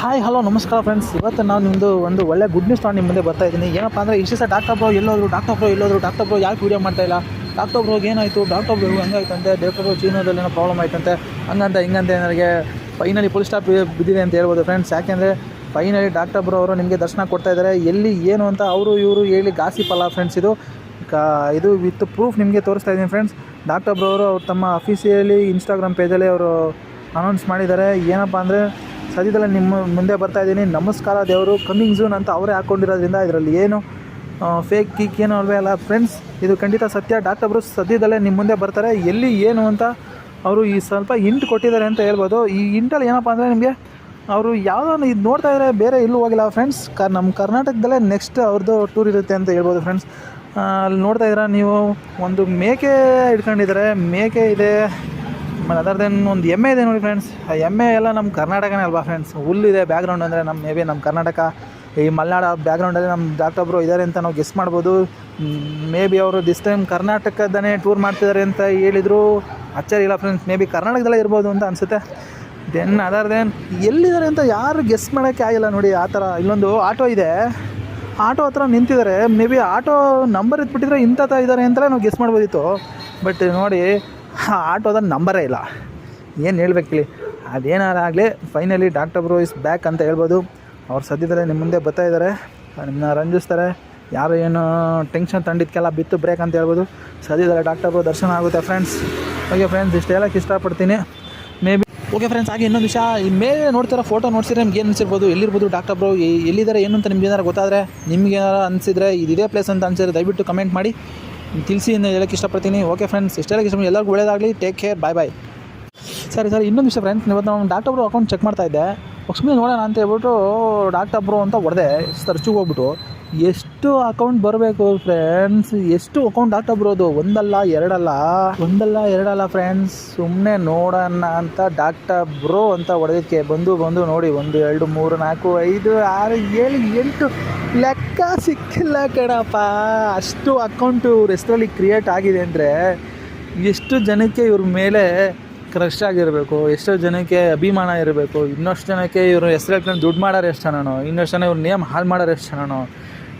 Hi hello ನಮಸ್ಕಾರ friends ಇವತ್ತು ನಾನು ನಿಮ್ಮದು ಒಂದು ಒಳ್ಳೆ ಗುಡ್ ನ್ಯೂಸ್ ತೊಗೊಂಡು ನಿಮ್ಮ ಮುಂದೆ ಬರ್ತಾ ಇದ್ದೀನಿ. ಏನಪ್ಪ ಅಂದರೆ ಇಷ್ಟು ಸಹ ಡಾಕ್ಟರ್ ಬ್ರೋ ಎಲ್ಲೋದ್ರು ಡಾಕ್ಟರ್ ಬ್ರೋ ಎಲ್ಲೋದ್ರು ಡಾಕ್ಟರ್ ಬ್ರೋ ಯಾಕೆ ವೀಡಿಯೋ ಮಾಡ್ತಾ ಇಲ್ಲ? ಡಾಕ್ಟರ್ ಬ್ರೋ ಏನಾಯಿತು? ಡಾಕ್ಟರ್ ಬ್ರೋ ಹಂಗಾಯ್ತಂತೆ? ಡಾಕ್ಟರ್ ಬ್ರೋ ಚೀನಾದಲ್ಲಿ ಏನೋ ಪ್ರಾಬ್ಲಮ್ ಆಯ್ತಂತೆ? ಹಂಗಂತ ಹಿಂಗಂತೆ ನನಗೆ ಫೈನಲಿ ಫುಲ್ ಸ್ಟಾಪ್ ಬಿದ್ದಿದೆ ಅಂತ ಹೇಳ್ಬೋದು ಫ್ರೆಂಡ್ಸ್ ಯಾಕೆಂದರೆ ಫೈನಲಿ ಡಾಕ್ಟರ್ ಬ್ರೋ ಅವರು ನಿಮಗೆ ದರ್ಶನ ಕೊಡ್ತಾ ಇದ್ದಾರೆ. ಎಲ್ಲಿ, ಏನು ಅಂತ ಅವರು, ಇವರು ಹೇಳಿ ಗಾಸಿಪಲ್ಲ ಫ್ರೆಂಡ್ಸ್ ಇದು. ಕಾ, ಇದು ವಿತ್ ಪ್ರೂಫ್ ನಿಮಗೆ ತೋರಿಸ್ತಾ ಇದ್ದೀನಿ ಫ್ರೆಂಡ್ಸ್ ಡಾಕ್ಟರ್ ಬ್ರೋ ಅವರು ಅವ್ರು ತಮ್ಮ ಅಫೀಸಿಯಲಿ ಇನ್ಸ್ಟಾಗ್ರಾಮ್ ಪೇಜಲ್ಲಿ ಅವರು ಅನೌನ್ಸ್ ಮಾಡಿದ್ದಾರೆ. ಏನಪ್ಪ ಅಂದರೆ ಸದ್ಯದಲ್ಲೇ ನಿಮ್ಮ ಮುಂದೆ ಬರ್ತಾ ಇದ್ದೀನಿ. ನಮಸ್ಕಾರ ದೇವರು. ಕಮಿಂಗ್ ಝೂನ್ ಅಂತ ಅವರೇ ಹಾಕ್ಕೊಂಡಿರೋದ್ರಿಂದ ಇದರಲ್ಲಿ ಏನು ಫೇಕ್ ಕೀಕ್ ಏನು ಅಲ್ವೇ ಅಲ್ಲ. ಫ್ರೆಂಡ್ಸ್ ಇದು ಖಂಡಿತ ಸತ್ಯ. ಡಾಕ್ಟರ್ ಬ್ರೋ ಸದ್ಯದಲ್ಲೇ ನಿಮ್ಮ ಮುಂದೆ ಬರ್ತಾರೆ. ಎಲ್ಲಿ ಏನು ಅಂತ ಅವರು ಈ ಸ್ವಲ್ಪ ಇಂಟ್ ಕೊಟ್ಟಿದ್ದಾರೆ ಅಂತ ಹೇಳ್ಬೋದು. ಈ ಇಂಟಲ್ಲಿ ಏನಪ್ಪ ಅಂದರೆ ನಿಮಗೆ ಅವರು ಯಾವುದೋ ಇದು ನೋಡ್ತಾ ಇದ್ದಾರೆ ಬೇರೆ ಎಲ್ಲೂ ಹೋಗಿಲ್ಲ. ಫ್ರೆಂಡ್ಸ್ ಕ ನಮ್ಮ ಕರ್ನಾಟಕದಲ್ಲೇ ನೆಕ್ಸ್ಟ್ ಅವ್ರದ್ದು ಟೂರ್ ಇರುತ್ತೆ ಅಂತ ಹೇಳ್ಬೋದು ಫ್ರೆಂಡ್ಸ್ ಅಲ್ಲಿ ನೋಡ್ತಾ ಇದ್ದೀರಾ ನೀವು. ಒಂದು ಮೇಕೆ ಇಟ್ಕೊಂಡಿದ್ದಾರೆ. ಮೇಕೆ ಇದೆ. ಆಮೇಲೆ ಅದರ್ ದೆನ್ ಒಂದು ಎಮ್ಮೆ ಇದೆ ನೋಡಿ ಫ್ರೆಂಡ್ಸ್ ಆ ಎಮ್ಮೆ ಎಲ್ಲ ನಮ್ಮ ಕರ್ನಾಟಕನೇ ಅಲ್ವಾ ಫ್ರೆಂಡ್ಸ್ ಹುಲ್ಲಿದೆ ಬ್ಯಾಕ್ಗ್ರೌಂಡ್ ಅಂದರೆ ನಮ್ಮ ಮೇ ಬಿ ನಮ್ಮ ಕರ್ನಾಟಕ. ಈ ಮಲೆನಾಡ ಬ್ಯಾಕ್ಗ್ರೌಂಡಲ್ಲಿ ನಮ್ಮ ಡಾಕ್ಟರ್ ಒಬ್ಬರು ಇದ್ದಾರೆ ಅಂತ ನಾವು ಗೆಸ್ ಮಾಡ್ಬೋದು. ಮೇ ಬಿ ಅವರು ದಿಸ್ ಟೈಮ್ ಕರ್ನಾಟಕದನೇ ಟೂರ್ ಮಾಡ್ತಿದ್ದಾರೆ ಅಂತ ಹೇಳಿದರು. ಅಚ್ಚರಿ ಇಲ್ಲ ಫ್ರೆಂಡ್ಸ್ ಮೇ ಬಿ ಕರ್ನಾಟಕದಲ್ಲೇ ಇರ್ಬೋದು ಅಂತ ಅನಿಸುತ್ತೆ. ದೆನ್ ಅದರ್ ದೆನ್ ಎಲ್ಲಿದ್ದಾರೆ ಅಂತ ಯಾರು ಗೆಸ್ ಮಾಡೋಕ್ಕೆ ಆಗಿಲ್ಲ ನೋಡಿ, ಆ ಥರ ಇಲ್ಲೊಂದು ಆಟೋ ಇದೆ. ಆಟೋ ಹತ್ರ ನಿಂತಿದ್ದಾರೆ. ಮೇ ಬಿ ಆಟೋ ನಂಬರ್ ಇದ್ಬಿಟ್ಟಿದ್ರೆ ಇಂಥ ಇದ್ದಾರೆ ಅಂತಲೇ ನಾವು ಗೆಸ್ ಮಾಡ್ಬೋದಿತ್ತು. ಬಟ್ ನೋಡಿ ಆಟೋದ ನಂಬರೇ ಇಲ್ಲ. ಏನು ಹೇಳ್ಬೇಕಿಲ್ಲಿ ಅದೇನಾರಾಗಲಿ finally doctor bro is back ಅಂತ ಹೇಳ್ಬೋದು. ಅವ್ರು ಸದ್ಯದಲ್ಲೇ ನಿಮ್ಮ ಮುಂದೆ ಬರ್ತಾ ಇದ್ದಾರೆ ನಿಮ್ಮನ್ನ ರಂಜಿಸ್ತಾರೆ. ಯಾರು ಏನು ಟೆನ್ಷನ್ ತಂಡಿದ್ಕೆಲ್ಲ ಬಿತ್ತು ಬ್ರೇಕ್ ಅಂತ ಹೇಳ್ಬೋದು. ಸದ್ಯದಲ್ಲೇ ಡಾಕ್ಟರ್ ಬ್ರೋ ದರ್ಶನ ಆಗುತ್ತೆ ಫ್ರೆಂಡ್ಸ್ ಓಕೆ ಫ್ರೆಂಡ್ಸ್ ಇಷ್ಟು ಹೇಳೋಕ್ಕೆ ಇಷ್ಟಪಡ್ತೀನಿ. ಮೇ ಬಿ ಓಕೆ ಫ್ರೆಂಡ್ಸ್ ಹಾಗೆ ಇನ್ನೊಂದು ವಿಷಯ. ಈ ಮೇಲೆ ನೋಡ್ತಿರೋ ಫೋಟೋ ನೋಡ್ಸಿದ್ರೆ ನಿಮ್ಗೆ ಏನು ಅನಿಸಿರ್ಬೋದು? ಎಲ್ಲಿರ್ಬೋದು ಡಾಕ್ಟರ್ ಬ್ರೋ ಎಲ್ಲಿದ್ದಾರೆ, ಏನು ಅಂತ ನಿಮ್ಗೆ ಏನಾರು ಗೊತ್ತಾದರೆ, ನಿಮ್ಗೆ ಏನಾರು ಅನಿಸಿದ್ರೆ ಇದೇ ಪ್ಲೇಸ್ ಅಂತ ಅನಿಸಿದ್ರೆ ದಯವಿಟ್ಟು ಕಮೆಂಟ್ ಮಾಡಿ. ತಿಳಿಸಿ ಇನ್ನು ಹೇಳೋಕ್ಕೆ ಇಷ್ಟಪಡ್ತೀನಿ. ಓಕೆ ಫ್ರೆಂಡ್ಸ್ ಇಷ್ಟೆಲ್ಲ ಇಷ್ಟ ಎಲ್ಲರಿಗೂ ಒಳ್ಳೇದಾಗಲಿ. ಟೇಕ್ ಕೇರ್ ಬಾಯ್ ಬಾಯ್ ಸರಿ, ಸರ್, ಇನ್ನೊಂದು ವಿಷಯ ಫ್ರೆಂಡ್ಸ್ ಇವತ್ತು ನಾವು ಡಾಕ್ಟರ್ ಬ್ರೋ ಅಕೌಂಟ್ ಚೆಕ್ ಮಾಡ್ತಾ ಇದ್ದೆ. ಒಕ್ಸ್ಮೇಲೆ ನೋಡೋಣ ಅಂತ ಹೇಳ್ಬಿಟ್ಟು ಡಾಕ್ಟರ್ ಬ್ರೋ ಅಂತ ಹೊಡೆದೆ. ಸರ್ಚಿಗೆ ಹೋಗ್ಬಿಟ್ಟು. ಎಷ್ಟು ಅಕೌಂಟ್ ಬರಬೇಕು ಫ್ರೆಂಡ್ಸ್ ಎಷ್ಟು ಅಕೌಂಟ್ ಡಾಕ್ಟರ್ ಬ್ರೋದು ಒಂದಲ್ಲ, ಎರಡಲ್ಲ? ಒಂದಲ್ಲ, ಎರಡಲ್ಲ ಫ್ರೆಂಡ್ಸ್ ಸುಮ್ಮನೆ ನೋಡೋಣ ಅಂತ ಡಾಕ್ಟರ್ ಬ್ರೋ ಅಂತ ಹೊಡೆದಕ್ಕೆ ಬಂದು ಬಂದು ನೋಡಿ. ಒಂದು, ಎರಡು, ಮೂರು, ನಾಲ್ಕು, ಐದು, ಆರು, ಏಳು, ಎಂಟು ಲೆಕ್ಕ ಸಿಕ್ಕಿಲ್ಲ ಕಣಪ್ಪ. ಅಷ್ಟು ಅಕೌಂಟು ಇವ್ರ ಹೆಸರಲ್ಲಿ ಕ್ರಿಯೇಟ್ ಆಗಿದೆ ಅಂದರೆ ಎಷ್ಟು ಜನಕ್ಕೆ ಇವ್ರ ಮೇಲೆ ಕ್ರಶ್ ಆಗಿರಬೇಕು, ಎಷ್ಟೋ ಜನಕ್ಕೆ ಅಭಿಮಾನ ಇರಬೇಕು, ಇನ್ನಷ್ಟು ಜನಕ್ಕೆ ಇವರು ಹೆಸರು ಹೇಳ್ಕೊಂಡು ದುಡ್ಡು ಮಾಡೋರು ಎಷ್ಟು ಜನನೋ, ಇನ್ನಷ್ಟು ಜನ ಇವ್ರ ನೇಮ್ ಹಾಳು ಮಾಡೋರು ಎಷ್ಟು ಜನನೋ.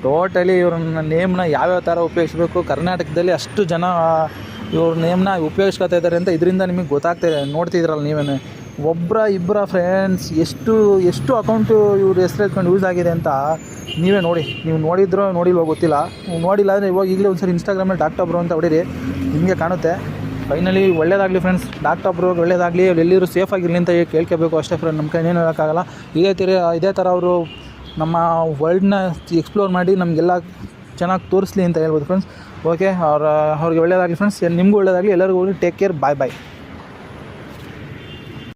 ಟೋಟಲಿ ಇವ್ರನ್ನ ನೇಮ್ನ ಯಾವ್ಯಾವ ಥರ ಉಪಯೋಗಿಸ್ಬೇಕು, ಕರ್ನಾಟಕದಲ್ಲಿ ಅಷ್ಟು ಜನ ಇವ್ರ ನೇಮ್ನ ಉಪಯೋಗಿಸ್ಕೊತಾ ಇದ್ದಾರೆ ಅಂತ ಇದರಿಂದ ನಿಮಗೆ ಗೊತ್ತಾಗ್ತಿದೆ ನೋಡ್ತಿದ್ರಲ್ಲ ನೀವೇ ಒಬ್ಬರ ಇಬ್ಬರ ಫ್ರೆಂಡ್ಸ್ ಎಷ್ಟು ಎಷ್ಟು ಅಕೌಂಟು ಇವ್ರ ಹೆಸರು ಹೇಳ್ಕೊಂಡು ಯೂಸ್ ಆಗಿದೆ ಅಂತ ನೀವೇ ನೋಡಿ, ನೀವು ನೋಡಿದ್ರೋ ನೋಡಿಲ್ವೋ ಗೊತ್ತಿಲ್ಲ. ನೋಡಿಲ್ಲ ಅಂದರೆ ಇವಾಗ ಈಗಲೇ ಒಂದ್ಸರಿ ಇನ್ಸ್ಟಾಗ್ರಾಮಲ್ಲಿ ಡಾಕ್ಟರ್ ಬ್ರೋ ಅಂತ ಹೊಡೀರಿ ನಿಮಗೆ ಕಾಣುತ್ತೆ. ಫೈನಲಿ ಒಳ್ಳೇದಾಗಲಿ ಫ್ರೆಂಡ್ಸ್ ಡಾಕ್ಟರ್ ಬ್ರೋ ಒಳ್ಳೇದಾಗಲಿ ಎಲ್ಲಿರೂ ಸೇಫ್ ಆಗಿರಲಿ ಅಂತ ಕೇಳ್ಕೋಬೇಕು ಅಷ್ಟೇ ಫ್ರೆಂಡ್ ನಮ್ಮ ಕೈ ಏನು ಹೇಳೋಕ್ಕಾಗಲ್ಲ. ಇದೇ ತೀರ, ಇದೇ ಥರ ಅವರು ನಮ್ಮ ವರ್ಲ್ಡ್ನ ಎಕ್ಸ್ಪ್ಲೋರ್ ಮಾಡಿ ನಮಗೆಲ್ಲ ಚೆನ್ನಾಗಿ ತೋರಿಸ್ಲಿ ಅಂತ ಹೇಳ್ಬೋದು ಫ್ರೆಂಡ್ಸ್ ಓಕೆ ಅವ್ರ, ಅವ್ರಿಗೆ ಒಳ್ಳೇದಾಗಲಿ ಫ್ರೆಂಡ್ಸ್ ನಿಮಗೂ ಒಳ್ಳೇದಾಗಲಿ, ಎಲ್ಲರಿಗೂ ಟೇಕ್ ಕೇರ್ ಬಾಯ್ ಬಾಯ್